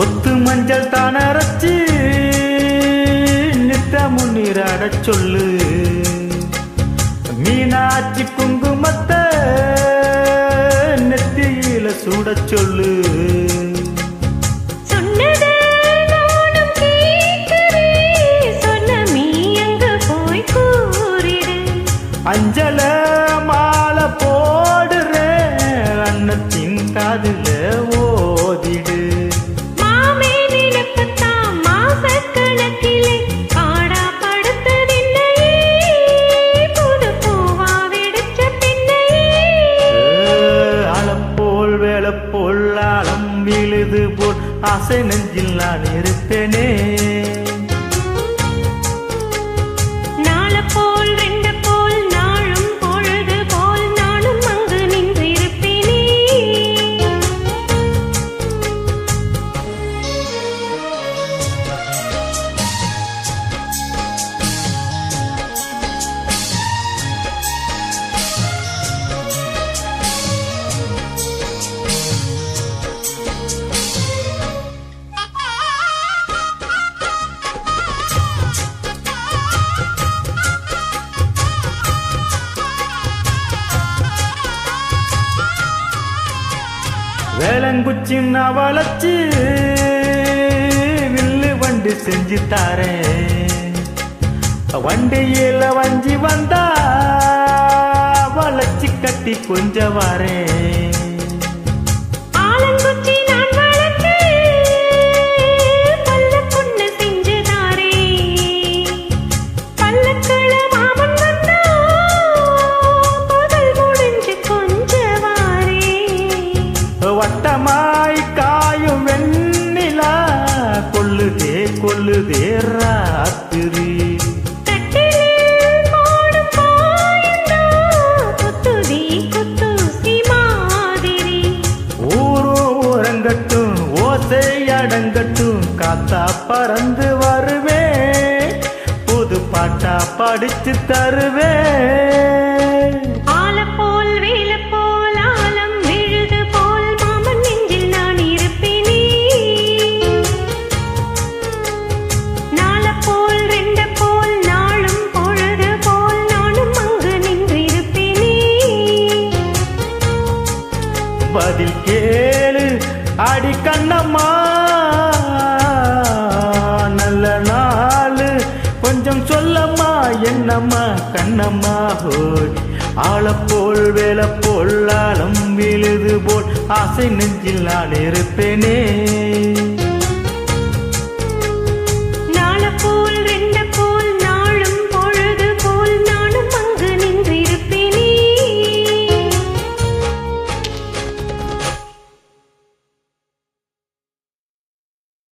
கொத்து மஞ்சள் தான் அரைச்சி நித்தமும் நீராடச் சொல்லு. மீனாட்சி குங்குமத்தை நெத்தியில சூடச் சொல்லு. அஞ்சல மாலை போடுறேன். அன்னத்தின் காதுல ஆழம் போல் ஆசை நெஞ்சில் நான் இருப்பேனே. வேளங்குச்சி நான் வளைச்சு வில்லு வண்டி செஞ்சு தாரேன் வண்டியில வஞ்சி வந்தா வளச்சு கட்டி கொஞ்சம் வரேன் கொல்லுதே ராத்திரி. உறங்கட்டும் ஓசை அடங்கட்டும் காத்தா பறந்து வருவேன் புது பாட்டா படிச்சு தருவேன் பதில் கேளு. அடி கண்ணம்மா நல்ல நாள். கொஞ்சம் சொல்லம்மா என்னம்மா கண்ணம்மா ஹோய். ஆளப்போல் வேலப்போல் ஆழம் விழுது போல். ஆசை நெஞ்சில் நான் இருப்பேனே.